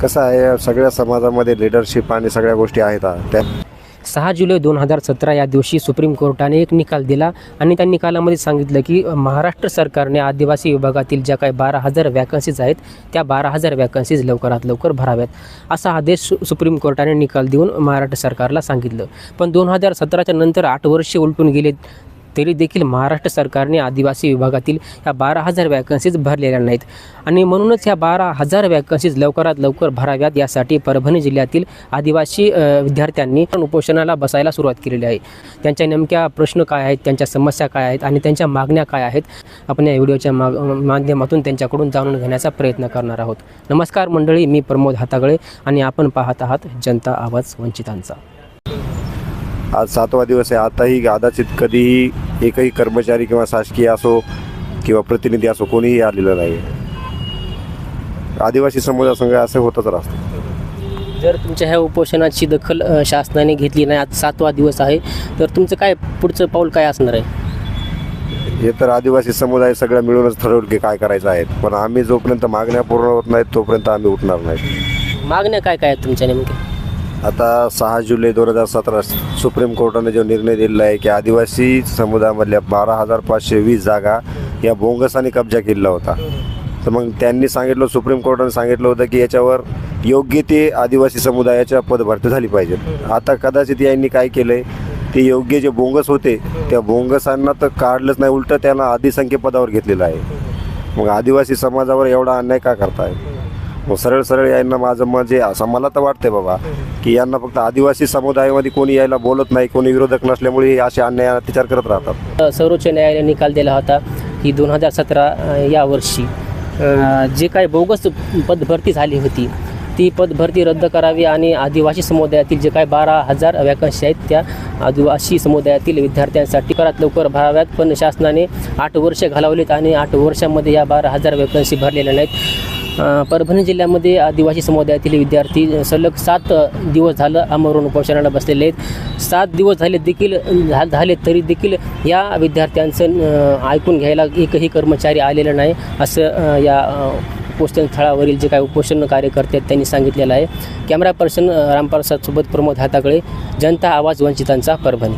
कसं आहे सगळ्या समाजामध्ये लिडरशिप आणि सगळ्या गोष्टी आहेत त्या सहा जुलै दोन हजार सतरा या दिवशी सुप्रीम कोर्टाने एक निकाल दिला आणि त्या निकालामध्ये सांगितलं की महाराष्ट्र सरकारने आदिवासी विभागातील ज्या काही बारा हजार वॅकन्सीज आहेत त्या बारा हजार वॅकन्सीज लवकरात लवकर भराव्यात. असा आदेश सुप्रीम कोर्टाने निकाल देऊन महाराष्ट्र सरकारला सांगितलं. पण दोन हजार सतराच्या नंतर आठ वर्षे उलटून गेले तरी देखील महाराष्ट्र सरकारने आदिवासी विभागातील या बारा हजार वॅकन्सीज भरलेल्या नाहीत. आणि म्हणूनच ह्या बारा हजार वॅकन्सीज लवकरात लवकर भराव्यात यासाठी परभणी जिल्ह्यातील आदिवासी विद्यार्थ्यांनी उपोषणाला बसायला सुरुवात केलेली आहे. त्यांच्या नेमक्या प्रश्न काय आहेत त्यांच्या समस्या काय आहेत आणि त्यांच्या मागण्या काय आहेत आपण या व्हिडिओच्या माग माध्यमातून त्यांच्याकडून जाणून घेण्याचा प्रयत्न करणार आहोत. नमस्कार मंडळी मी प्रमोद हातागळे आणि आपण पाहत आहात जनता आवाज वंचितांचा. आज सातवा दिवस आहे. आताही कदाचित कधीही एकही कर्मचारी किंवा शासकीय असो किंवा प्रतिनिधी असो कोणीही आलेलं नाही आदिवासी समुदायासंघ असं होतच राहतं. जर तुमच्या ह्या उपोषणाची दखल अ, शासनाने घेतली नाही आज सातवा दिवस आहे तर तुमचं काय पुढचं पाऊल काय असणार आहे? हे तर आदिवासी समुदाय सगळं मिळूनच ठरवलं की काय करायचं आहे. पण आम्ही जोपर्यंत मागण्या पूर्ण होत नाहीत तोपर्यंत आम्ही उठणार नाही. मागण्या काय काय आहेत तुमच्या नेमक्या? आता सहा जुलै दोन हजार सतरा सुप्रीम कोर्टाने जो निर्णय दिलेला आहे की आदिवासी समुदायामधल्या बारा हजार पाचशे वीस जागा या बोंगसाने कब्जा केलेला होता. तर मग त्यांनी सांगितलं सुप्रीम कोर्टाने सांगितलं होतं की याच्यावर योग्य ते आदिवासी समुदायाच्या पदभरती झाली पाहिजे आता कदाचित यांनी काय केलं आहे ते योग्य जे बोंगस होते त्या बोंगसांना तर काढलंच नाही उलटं त्यांना अधिसंख्य पदावर घेतलेलं आहे. मग आदिवासी समाजावर एवढा अन्याय का करताय? मग सरळ सरळ यांना माझं म्हणजे असं मला तर वाटतंय बाबा की यांना फक्त आदिवासी समुदायामध्ये कोणी यायला बोलत नाही कोणी विरोधक नसल्यामुळे हे असे अन्याय अत्याचार करत राहतात. सर्वोच्च न्यायालयाने निकाल दिला होता की दोन हजार सतरा या वर्षी जे काही बोगस पदभरती झाली होती ती पदभरती रद्द करावी आणि आदिवासी समुदायातील जे काही बारा हजार वॅकन्सी आहेत त्या आदिवासी समुदायातील विद्यार्थ्यांसाठी करात लवकर भराव्यात. पण शासनाने आठ वर्ष घालवलीत आणि आठ वर्षामध्ये या बारा हजार वॅकन्सी भरलेल्या नाहीत. परभणी जिल्ह्यामध्ये आदिवासी समुदायातील विद्यार्थी सलग सात दिवस झालं आमरण उपोषणाला बसलेले आहेत. सात दिवस झाले देखील झा झाले तरी देखील या विद्यार्थ्यांचं ऐकून घ्यायला एकही कर्मचारी आलेला नाही असं या उपोषण स्थळावरील जे काही उपोषण कार्यकर्ते आहेत त्यांनी सांगितलेलं आहे. कॅमेरा पर्सन रामप्रसाद सोबत प्रमोद हाताकडे जनता आवाज वंचितांचा परभणी.